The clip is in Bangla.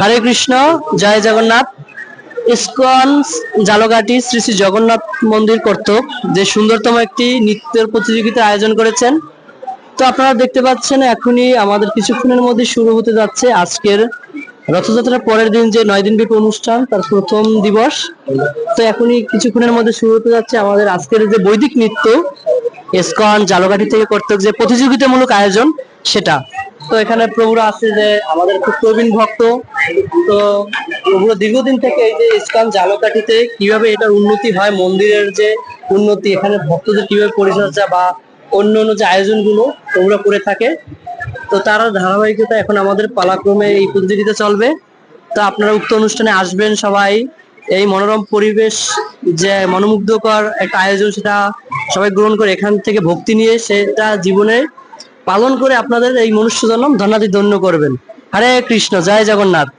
হরে কৃষ্ণ, জয় জগন্নাথ। ইসকন জালগাটি শ্রী শ্রী জগন্নাথ মন্দির কর্তৃক, যে সুন্দরতম একটি নৃত্যের প্রতিযোগিতা আয়োজন করেছেন। তো আপনারা দেখতে পাচ্ছেন, এখনই আমাদের কিছুক্ষণের মধ্যে শুরু হতে যাচ্ছে আজকের রথযাত্রার পরের দিন যে নয় দিন ব্যাপী অনুষ্ঠান, তার প্রথম দিবস। তো এখনই কিছুক্ষণের মধ্যে শুরু হতে যাচ্ছে আমাদের আজকের যে বৈদিক নৃত্য, ইসকন জালগাটি থেকে কর্তৃক যে প্রতিযোগিতামূলক আয়োজন, সেটা। তো এখানে প্রভুরা আছে যে আমাদের খুব প্রবীণ ভক্ত। তো প্রভুরা দীর্ঘদিন থেকে এই যে ইসকন জালকাঠিতে কীভাবে এটার উন্নতি হয়, মন্দিরের যে উন্নতি, এখানে ভক্তদের কীভাবে পরিচর্যা বা অন্য অন্য যে আয়োজনগুলো প্রভুরা করে থাকে। তো তার ধারাবাহিকতা এখন আমাদের পালাক্রমে এই প্রতিযোগিতা চলবে। তো আপনারা উক্ত অনুষ্ঠানে আসবেন সবাই। এই মনোরম পরিবেশ যে মনোমুগ্ধকর একটা আয়োজন সেটা সবাই গ্রহণ করে, এখান থেকে ভক্তি নিয়ে সেটা জীবনে পালন করে আপনাদের এই মনুষ্য জন্ম ধন্যাদি ধন্য করবেন। হরে কৃষ্ণ জয় জগন্নাথ।